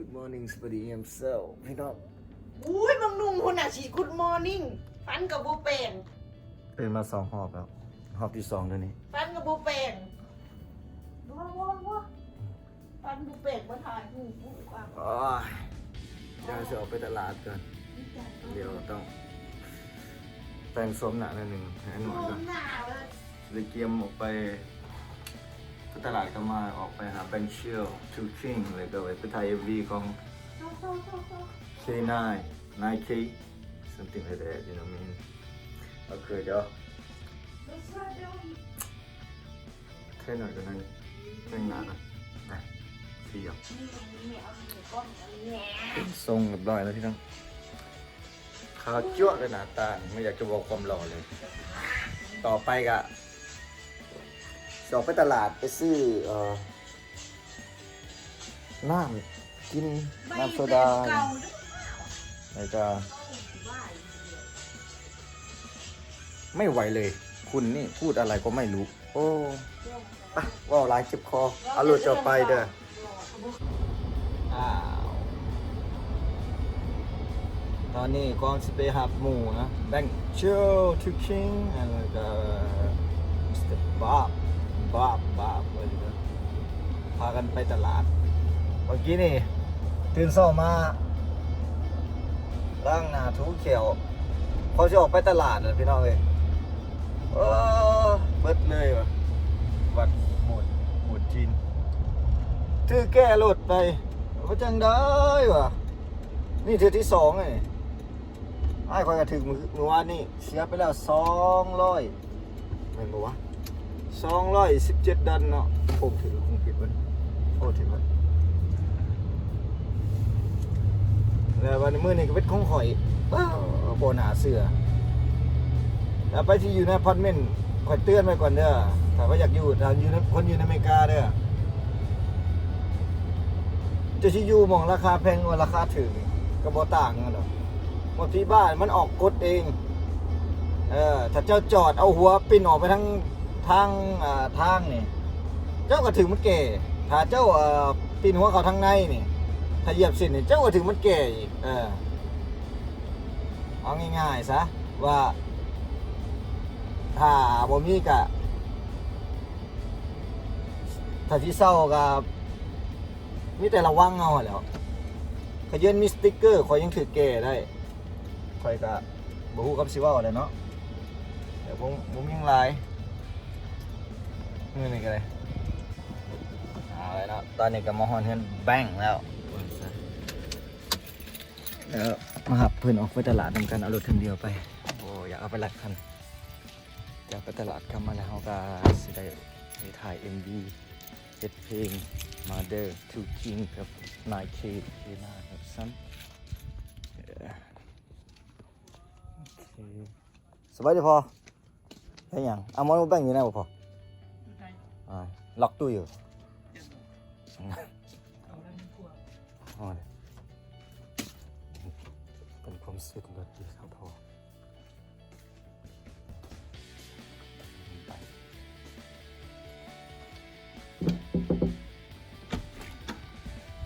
Good morning สวัสดียามเซลพี่น้องอุ้ยบางนุ่งคนอะฉีดกุดมอร์นิ่งฟันกับบูเปงตื่นมาสองหอบแล้ว หอบที่สองเดี๋ยวนี้ฟันกับบูเปงว้าวว้าวว้าวฟันบูเปงมาถ่ายหูหูอะโอ้ยเดี๋ยวจะออกไปตลาดก่อน เดี๋ยวต้อง แต่งสวมหนาหน่อยหนึ่งให้หน่อยโอ้ก่อนหนาวเลย เลยเกียมออกไป ไปตลาดก็มาออกไปหาแบงค์เชียลทูคิงเลยก็ไปถ่ายเอวีของ K9 Nike something like that you know what I mean โอเคเดี๋ยวเดี๋ยวอีกแค่หน่อยก็นั่งนั่งนานนะเสียบนี่นี่เอาหนูก้อนอันนี้แหน่ทรงเรียบร้อยแล้วพี่น้องขาวจ้วเลยหนาตาไม่อยากจะบอกความหล่อเลย ต่อไปกะ จะออกไปตลาดไปซื้อเอ่อน้ำกินน้ำโซดาเก่าแล้วก็ว่าไม่ไหวเลย คุณนี่พูดอะไรก็ไม่รู้ โอ้ไปว่าวลายเจ็บคอเอาลุดจะไปเด้อตอนนี้กองสิไปหับหมูนะแบงค์เชลทูคิงแล้วก็มิสเตอร์บ๊อบ บ๊อบบ๊อบอะไรนะพากันไปตลาด เมื่อกี้นี่ ตื่นเช้ามาล้างหน้าถูเขียวเขาจะออกไปตลาดนะพี่น้องเอ้ยเออเบิดเลยวะวัดหมดหมดจีนถือแก้รถไปว่าจังได้วะนี่เทือที่สองไงไอ้คอยกระถึงมือเมื่อวานนี่เสียไปแล้วสองร้อยเป็นปะวะ สองร้อยสิบเจ็ดดันเนาะผมถือคงผิดมันโอ้ถือมันแล้ววันมื้อนี้ก็เป็นของข่อยว้าวโบหนาเสือแล้วไปที่อยู่ในพาร์ตเมนต์ข่อยเตือนไว้ก่อนเด้อถ้าว่าอยากอยู่ถ้าอยู่ในคนอยู่ในอเมริกาเด้อจะชิอยู่มองราคาแพงกว่าราคาถึงก็บ่ต่างกันดอกบางทีบ้านมันออกกฎเอง เออถ้าเจ้าจอดเอาหัวปิ้นออกไปทาง ทางอ่าทางนี่ เจ้าก็ถึงมันแก่ถ้าเจ้าเอ่อปิ้นหัวเขาทางในนี่ถ้าเหยียบเส้นนี่เจ้าก็ถึงมันแก่อีกเออเอาง่ายๆซะว่า ถ้าบ่มีกะถ้าที่เศร้ากับมีแต่ระวังเอาแหล้วขยันมีสติ๊กเกอร์ขอยยังถือแก่ได้ข่อยกะบ่ฮู้กับสิเว้าเลยเนาะเดี๋ยวผมผมยังหลา ยนี่นี่ก็เลยเอาเลยเนาะตอนนี้ก็มาฮอนเฮือนแบงค์แล้วแล้วมาหับเพื่อนออกไปตลาดทำกันเอารถคันเดียวไปโอ้อยากเอาไปหลักคันอยากไปตลาดกลับมาแล้วก็สิได้ไปถ่าย MV เฮ็ดเพลง Mother to King กับ 9K ที่หน้าครับซ้ำเอ่อโอเคสบายดีพอได้ยังเอามอนมาแบ่งอยู่ไหนบ่พอ อ่าล็อกตู้อยู่อ๋อเดี๋ยวเป็นความสุขแบบดีครับพ่อ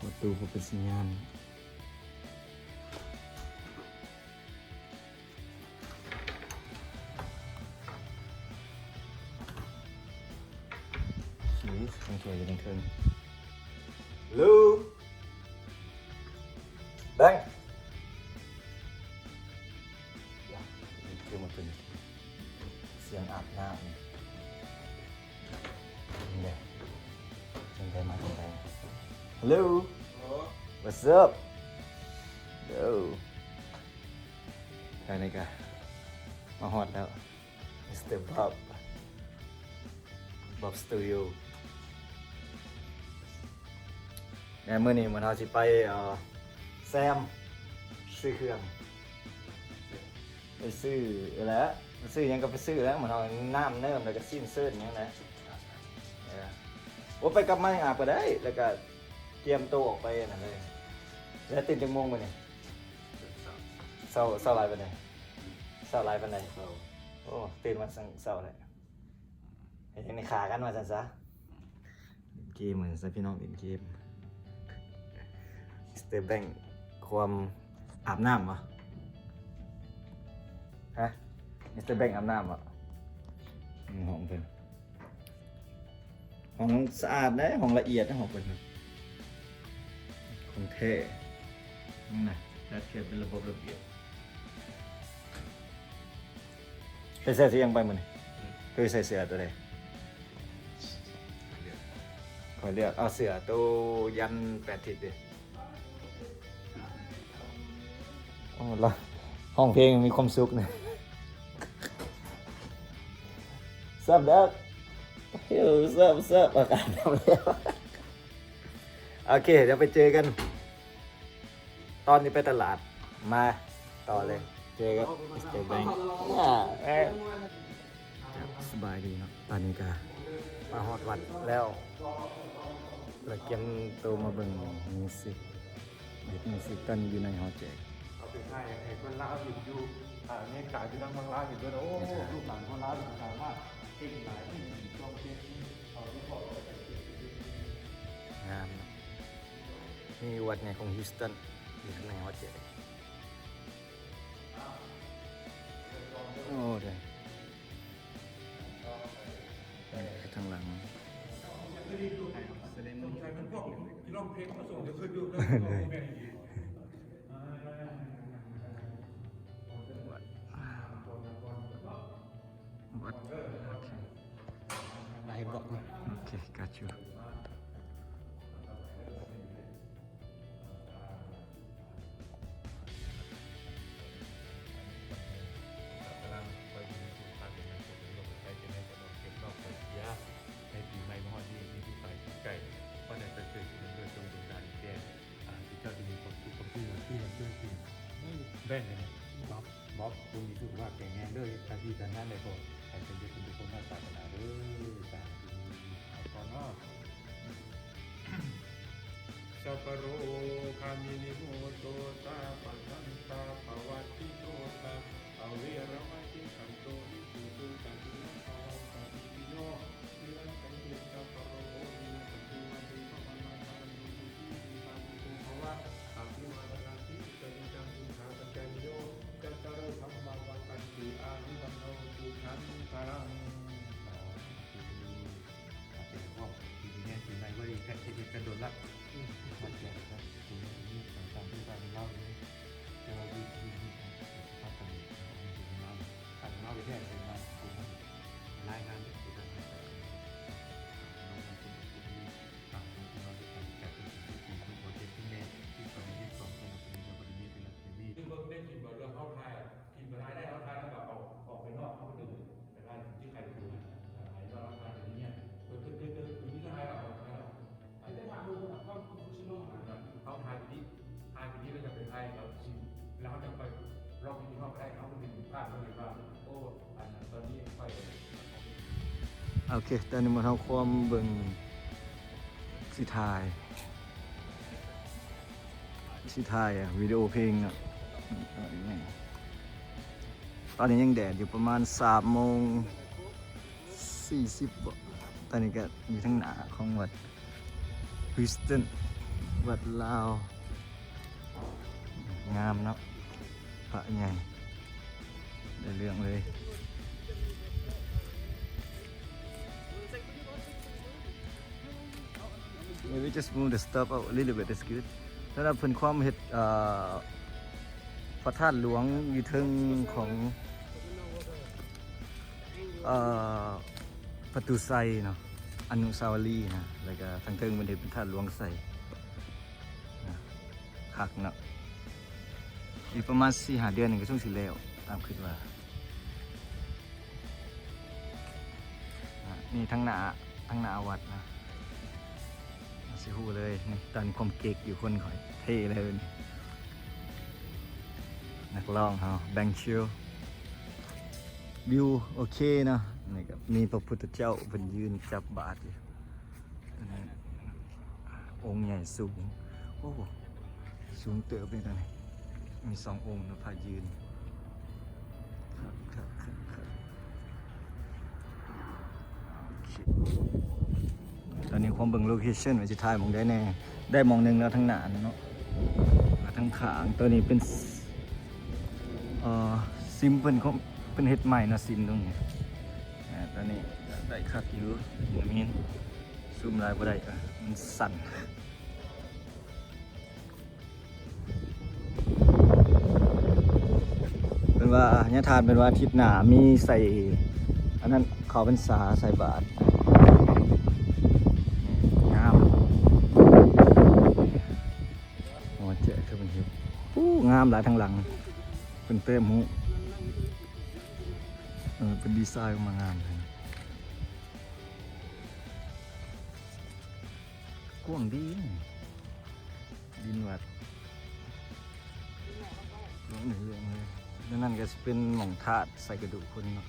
ประตูเขาเป็นสัญญาณ แบงค์คือมันเป็นเสียงอาบน้ำเนี่ยนี่แหละจังไดมาจังได Hello What's up Yo ใครนี่กะมาฮอดแล้ว Mr. Bob Bob Studio ในเมื่อนี้มันเราจะไปเอ่อ แซมซื้อเครื่องไปซื้อแล้วไปซื้อหยังก็ไปซื้อแล้วเหมือนเอาน้ำเนิ่มแล้วก็สิ้นเสื้ออย่างนี้นะเออว่าไปกลับมาอาบก็ได้ แล้วก็เตรียมตัวออกไปนั่นเลย แล้วตื่นจังโมงไปเนี่ยเศร้าเศร้าไรไปเนี่ยเศร้าไรไปไหนใดโอ้ตื่นมาสั่งเศร้าเลยเห็นในขากันมาสันซะเล่นเกมเหมือนซะพี่น้องเล่นเกม Mr. เตแบงค วามอาบน้ำเหรอฮะมิสเตอร์แบงอาบน้ำเหรออืมห้องเพิ่นห้องสะอาดนะห้องละเอียดนะห้องเพิ่นของเท่นี่นะจัดเก็บเป็นระบบระเบียบไปใส่เสียงไปมันเคยใส่เสื้อตัวใดขอเลือกเอาเสื้อตัวยันแปดทิศดิ โอ้ละห้องเพลงมีความสุขนะซับดักเฮ้ยซับซับอากาศหนาวแล้วโอเค เดี๋ยวไปเจอกัน ตอนนี้ไปตลาดมาต่อเลย เจอกับมิสเตอร์แบงค์อ่าเอ้ยสบายดีเนาะตอนนี้ก็มาฮอดวัดแล้วเราเกียมตัวมาเบิ่งมิวสิกเด็กมิวสิกตอนนี้อยู่ในหอแจก เอาไปให้เห็นคนลาวอยู่อยู่อ่าเนี่ยกายอยู่ทางบางลาวอยู่ด้วยนะโอ้ลูกหลานคนลาวสามารถเก่งหลายที่ช่วงเช็คเอาที่บอกงามเนาะนี่วัดใหญ่ของฮิวสตันอยู่ข้างในหอแจกโอ้เด้ไปทางหลังร้องเพลงมาส่งจะขึ้นดูวั บ๊อบตรงนี้ถือว่าแก่งแรงด้วยทางที่ทางนั้นเลยก็ใครเป็นเด็กเป็นคนมาศาสนาเด้อสาธุเอาก่อนเนาะสัพโรคามินิโมโตตาปัสันตาภวัติโตตาอเวรมติขันโตวิสุตุสันติโนภาวะสันติโยนิรันตังเตสัพโร เคตอนนี้มาทำความเบิ่งสิทาย สิทายอะวิดีโอเพลงอะตอนนี้ยังแดดอยู่ประมาณ3โมง40บ่ตอนนี้ก็อยู่ทั้งหนาของวัดฮิสตันวัดลาว งามเนาะพระใหญ่ได้เรื่องเลย Maybe just move the stuff out a little bit that's good สำหรับเพิ่นความเฮ็ดพระธาตุหลวงอยู่เทึงของอประตูไซเนาะอนุสาวรีย์นะแล้วก็ทางเทิงมันเฮ็ดเป็นธาตุหลวงไซนะคักเนาะอีกประมาณ4-5เดือนหนึ่งก็ช่วงสิแล้วตามคิดว่า นี่ทั้งหน้าทั้งหน้าวัดนะ สิฮู้เลยนี่ตอนความเก๊กอยู่คนข่อยเท่เลยนี่นักร้องเฮาแบงชิลวิวโอเคเนาะนี่ก็มีพระพุทธเจ้าเป็นยืนจับบาทอยู่องค์ใหญ่สูง โอ้สูงเติบเลยตอนนี้มีสององค์นะพายืนครับครับครับครับ ตอนนี้ความเบิ่งโลเคชั่นไว้สิถ่ายมองได้แน่ ได้มองหนึ่งแล้วทั้งหนาเนาะทั้งขางตัวนี้เป็นเอ่อซิมเป็นเขาเป็นเฮ็ดใหม่นะซิมตรงนี้ตัวนี้ได้คักอยู่อย่างนี้ซูมลายบ่ได้มันสั่นเป็นว่าญาทานเป็นว่าทิตย์หนามีใส่อันนั้นเขาเป็นสาใส่บาทามหลายทางหลัง เป็นเต็มหูเออเป็นดีไซน์ออกมางามเลยกว้างดีนะดินวัดลงหนึ่งลงเลยแล้วนั่นก็จะเป็นหม่องธาตุใส่กระดูกคนเนาะ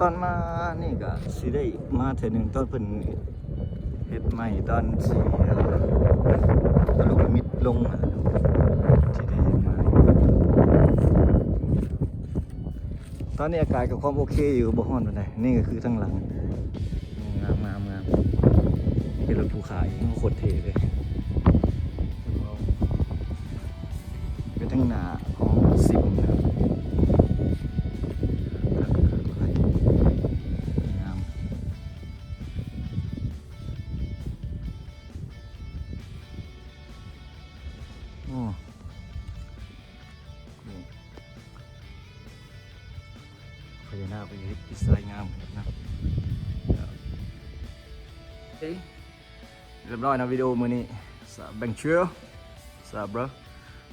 ตอนมานี่ก็สิได้มาเทอหนึ่งตอนเพิ่นเฮ็ดใหม่ตอนสีตลุกมิดลงที่ได้มาตอนนี้อากาศก็ความโอเคอยู่บ่ฮ้อนปานใดนี่ก็คือทั้งหลังงามงามงามเป็นรถภูเขาอีกโคตรเท่เลยเป็นทั้งหน้า เอ้ยเรียบร้อยนะวิดีโอมือนี้สาแบ่งเชื้อสาบรอ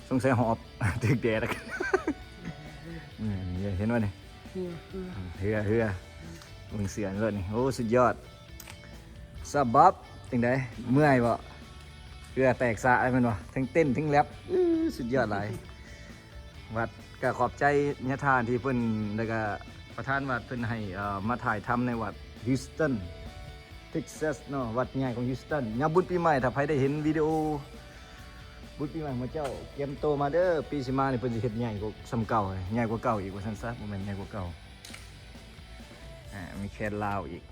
สงสัยหอบถึกแดดแล้วกันอืมนี่เห็นว่านี่เฮือเฮือมึงเสียนเลยนี่โอ้สุดยอดสาบับจังไดเมื่อยบ่เฮือแตกสะอะไรมันบ่ทั้งเต้นทั้งแรปอื้อสุดยอดหลายวัดก็ขอบใจญาทานที่เพิ่นแล้วก็ประธานวัดเพิ่นให้เอ่อมาถ่ายทำในวัดฮิวสตัน เท็กซัสเนาะวัดใหญ่ของฮิสตันงานบุญปีใหม่ถ้าใครได้เห็นวิดีโอ บุญปีใหม่ของเจ้าเตรียมโตมาเด้อปีสิมาเนี่เพิ่นสิเฮ็ดใหญ่กว่าซ้ำเก่าใหญ่กว่าเก่าอีกว่าซั่นซะบ่แม่นใหญ่กว่าเก่าอ่ามีแคนลาวอีก